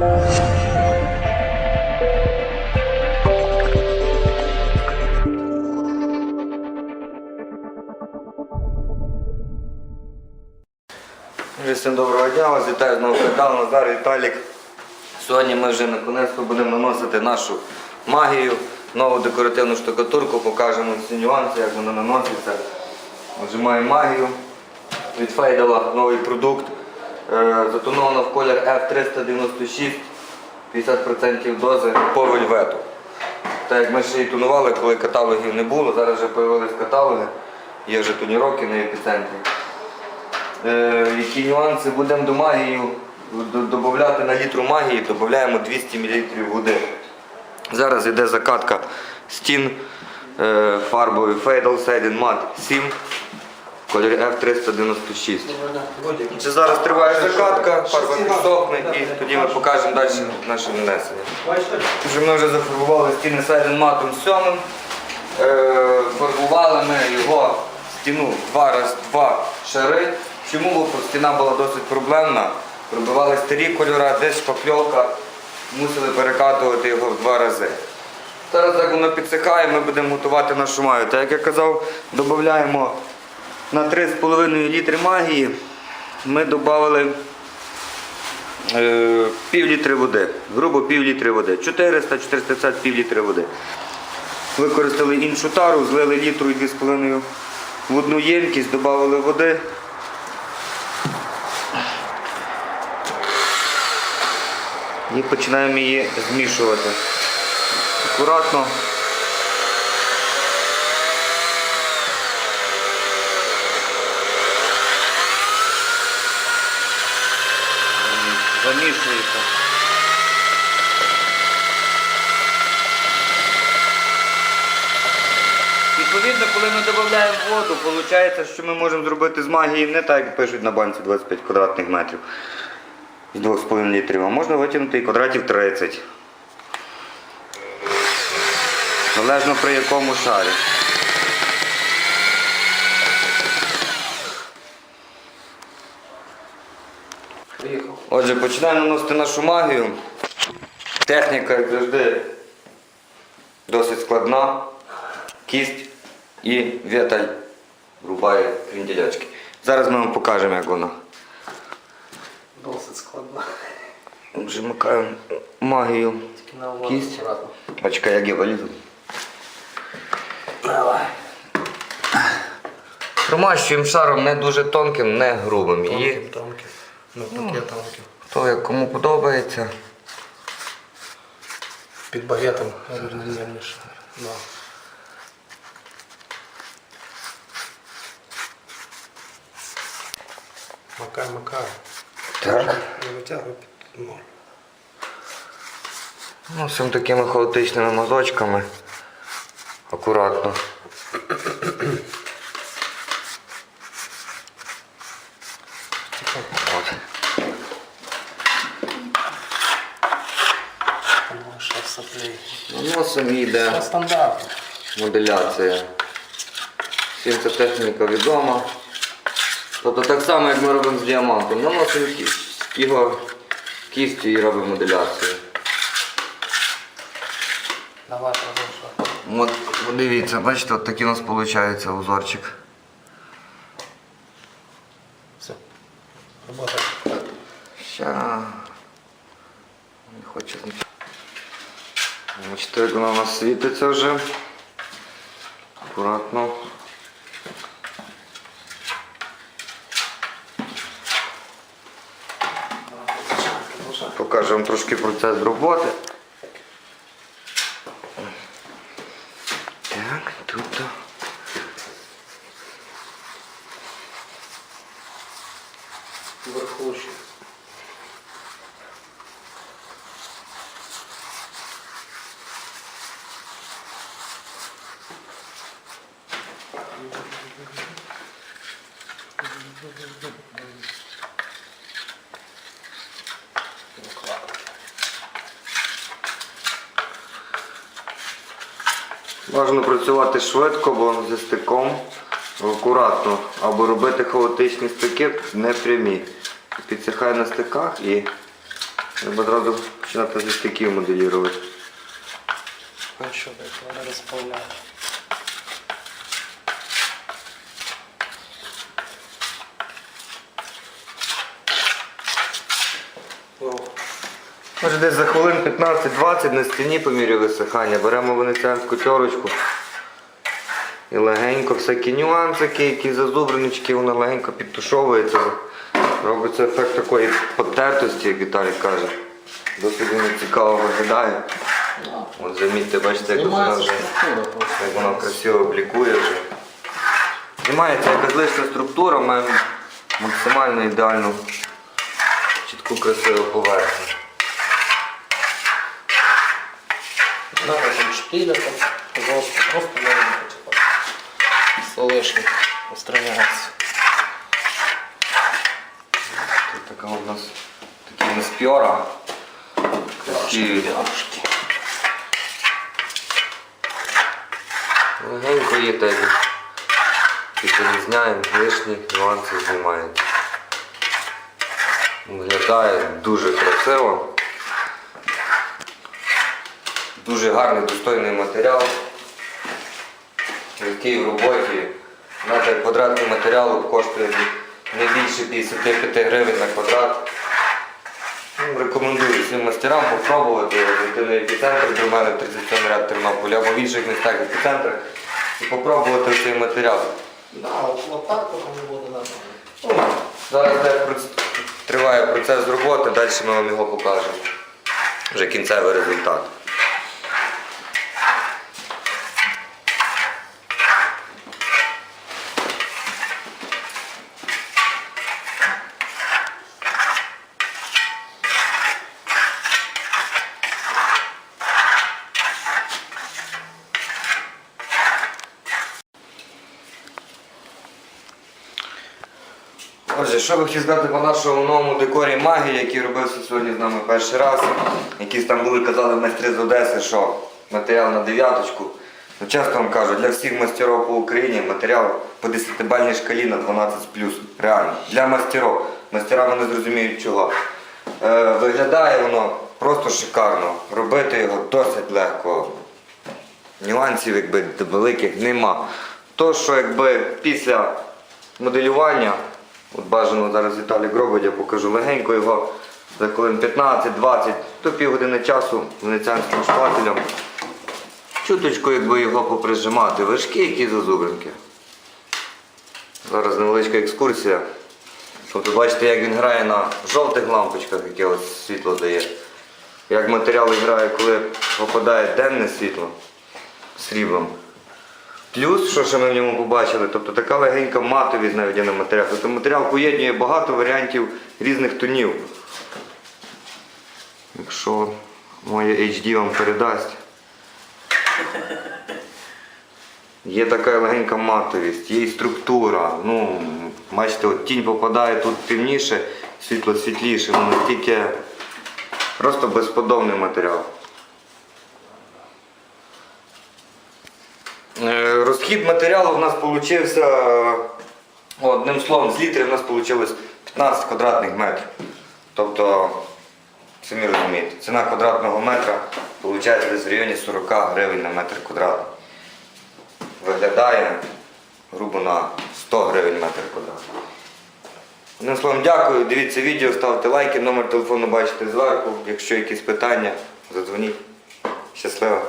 Всім доброго дня, вас вітаю знову канал Назар Віталік. Сьогодні ми вже наконець будемо наносити нашу магію, нову декоративну штукатурку, покажемо всі нюанси, як вона наноситься. Отже, маємо магію від Фейдала, новий продукт. Е, Затоновано в колір F396, 50% дози по вельвету. Так як ми ще її тонували, коли каталогів не було, зараз вже з'явились каталоги, є вже тоніровки на епіцентрі. Е, які нюанси будемо до магії додати на літру магії, додаємо 200 мл води. Зараз йде закатка стін е, фарбою Fadal Siding Matte 7 в кольорі F396. Це зараз триває закатка, фарба підсохне і тоді ми покажемо далі наше нанесення. Ми вже зафарбували стіни Siding матом 7. Е, фарбували ми його стіну два раз два шари. Чому? Бо стіна була досить проблемна. Пробивали старі кольори, десь шпакльовка, мусили перекатувати його в два рази. Зараз як воно підсихає, ми будемо готувати нашу магію. Так як я казав, додаємо на 3,5 літри магії. Ми додали е, пів літри води, грубо пів літри води. 400-450 пів літри води. Використали іншу тару, злили літру і 2,5 в одну ємкість, додали води. І починаємо її змішувати. Акуратно. Замішується. Відповідно, коли ми додаємо воду, виходить, що ми можемо зробити з магії не так, як пишуть на банці 25 квадратних метрів з 2,5 літрів, а можна витягнути і квадратів 30. Залежно при якому шарі. Отже, починаємо наносити нашу магію. Техніка, як завжди, досить складна. Кість і віталь рубає крінділячки. Зараз ми вам покажемо, як вона. Досить складно. Отже, макаємо магію. Тільки на увагу Кість. Бачка, як я вилізу. Давай. Промащуємо шаром не дуже тонким, не грубим. Її Тонким, тонким. Ну, таке хто як кому подобається. Під багетом рівномірніше. Да. Макай, макай. Так. Не витягуй під ноль. Ну, цим такими хаотичними мазочками. Акуратно. От. Ну. Наносимо і йде моделяція. Всім ця техніка відома. Тобто так само, як ми робимо з діамантом. Наносимо його кістю і робимо моделяцію. Давай. От, подивіться, бачите, от такий у нас виходить узорчик. Бачите, як вона у нас світиться вже. Акуратно. Покажемо трошки процес роботи. Так, тут. Вверху ще. Можна працювати швидко, бо зі стиком акуратно. Або робити хаотичні стики не прямі. Підсихає на стиках і Треба одразу починати зі стиків моделірувати. Ну блядь, надо расправлять. Може десь за хвилин 15-20 на стіні по мірі висихання беремо венеціанську терочку і легенько всякі нюансики, які зазубриночки, воно легенько підтушовується. Робиться ефект такої потертості, як Віталій каже. Досить воно цікаво виглядає. От замітьте, бачите, як вона вже як вона красиво блікує вже. Знімається якась лишня структура, маємо максимально ідеальну, чітку красиву поверхню. Да, пожалуйста, просто маленько, типа, слэшник устраняется. Тут така у нас такі неспіора. Красиві. Пяшки. Легенько є так. Підрізняємо, лишні нюанси знімаємо. Виглядає дуже красиво. Дуже гарний, достойний матеріал. Який в роботі. Знаєте, квадратний матеріал коштує не більше 55 гривень на квадрат. Ну, Рекомендую всім мастерам попробувати зайти на епіцентр до мене 37 ряд Тернополя або в інших містах епіцентрах і попробувати цей матеріал. Да, вот так буде нормально. Ну, Зараз триває процес роботи, далі ми вам його покажемо. Вже кінцевий результат. Отже, що би хотів сказати по нашому новому декорі магії, який робився сьогодні з нами перший раз. Якісь там були, казали майстри з Одеси, що матеріал на дев'яточку. Ну, чесно вам кажу, для всіх мастерів по Україні матеріал по 10-бальній шкалі на 12 Реально. Для мастерів. Мастера вони зрозуміють чого. Е, виглядає воно просто шикарно. Робити його досить легко. Нюансів якби великих нема. То, що якби після моделювання, от бажано зараз Віталій робить, я покажу легенько його за хвилин 15-20 до півгодини часу венеціанським шпателем. Чуточку якби його поприжимати, вершки, які зазубринки. Зараз невеличка екскурсія. Тобто бачите, як він грає на жовтих лампочках, яке ось світло дає. Як матеріал грає, коли попадає денне світло сріблом. Плюс, що ще ми в ньому побачили, тобто така легенька матовість навіть є на матеріал. Тобто матеріал поєднує багато варіантів різних тонів. Якщо моє HD вам передасть. Є така легенька матовість, є і структура. Ну, бачите, от тінь попадає тут темніше, світло світліше, ну настільки просто безподобний матеріал. Е, Розхід матеріалу в нас вийшов, одним словом, з літрів у нас вийшло 15 квадратних метрів. Тобто, самі розумієте, ціна квадратного метра виходить десь в районі 40 гривень на метр квадратний. Виглядає грубо на 100 гривень метр квадратний. Одним словом, дякую, дивіться відео, ставте лайки, номер телефону бачите зверху. Якщо якісь питання, задзвоніть. Щасливо!